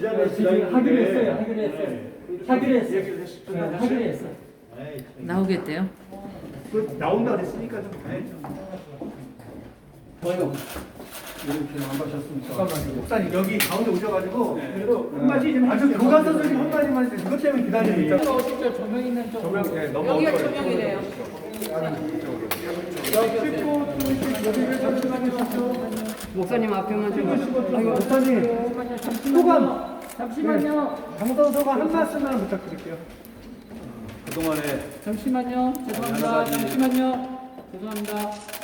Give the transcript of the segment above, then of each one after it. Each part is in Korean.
지금 하기로 했어요. 하기로 했어요. 하기로 했어요. 네, 하기로 했어. 나오겠대요. 나온다 그랬으니까 좀 가야죠. 뭐요? 이렇게 안 가셨습니까? 잠깐만요. 목사님 여기 가운데 오셔가지고 그래도 한 마디 좀 아주 교감 선생님 한 마디만 해주세요. 그것 때문에 기다리고 있죠. 어떻게 조명 있는 쪽. 조명 네, 여기가 조명이래요. 목사님 앞에만 좀. 아이고 목사님 소감 잠시만요. 강선 소감 한 말씀만 부탁드릴게요. 그동안에 잠시만요. 죄송합니다. 잠시만요. 죄송합니다.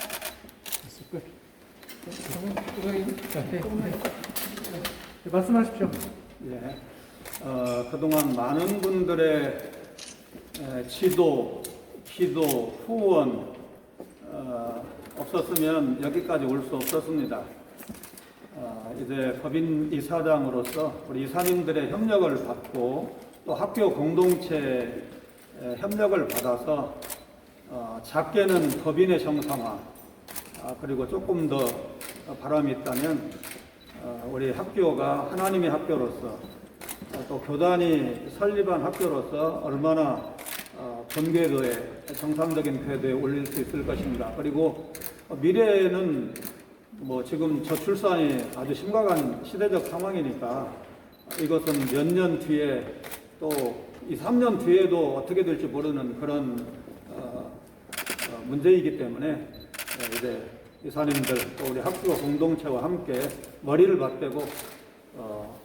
네, 말씀하십시오. 예, 어, 그동안 많은 분들의 에, 지도, 기도, 후원 어, 없었으면 여기까지 올 수 없었습니다. 어, 이제 법인 이사장으로서 우리 이사님들의 협력을 받고 또 학교 공동체 에, 협력을 받아서 어, 작게는 법인의 정상화 아, 그리고 조금 더 바람이 있다면 어, 우리 학교가 하나님의 학교로서 어, 또 교단이 설립한 학교로서 얼마나 어, 본궤도에 정상적인 궤도에 올릴 수 있을 것인가. 그리고 어, 미래에는 뭐 지금 저출산이 아주 심각한 시대적 상황이니까 이것은 몇 년 뒤에 또 2, 3년 뒤에도 어떻게 될지 모르는 그런 어, 어, 문제이기 때문에 어, 이제 이사님들 또 우리 학교 공동체와 함께 머리를 맞대고 어,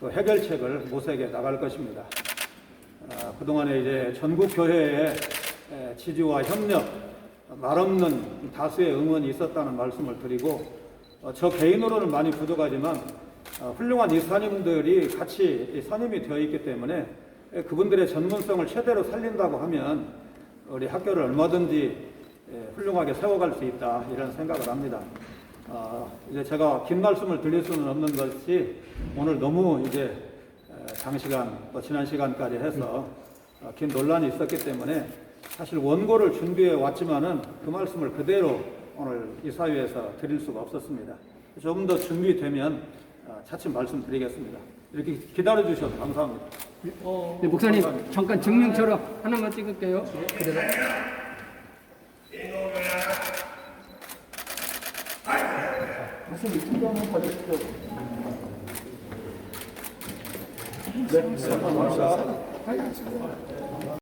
그 해결책을 모색해 나갈 것입니다. 아, 그동안에 이제 전국 교회의 에, 지지와 협력, 말없는 다수의 응원이 있었다는 말씀을 드리고 어, 저 개인으로는 많이 부족하지만 어, 훌륭한 이사님들이 같이 이 선임이 되어 있기 때문에 에, 그분들의 전문성을 최대로 살린다고 하면 우리 학교를 얼마든지 예, 훌륭하게 세워갈 수 있다 이런 생각을 합니다. 어, 이제 제가 긴 말씀을 드릴 수는 없는 것이 오늘 너무 이제 에, 장시간 또 지난 시간까지 해서 어, 긴 논란이 있었기 때문에 사실 원고를 준비해 왔지만은 그 말씀을 그대로 오늘 이 사회에서 드릴 수가 없었습니다. 좀더 준비되면 어, 차츰 말씀드리겠습니다. 이렇게 기다려 주셔서 감사합니다. 네, 목사님 잠깐 증명처럼 하나만 찍을게요. 그대로. 무슨 미팅도 한번 가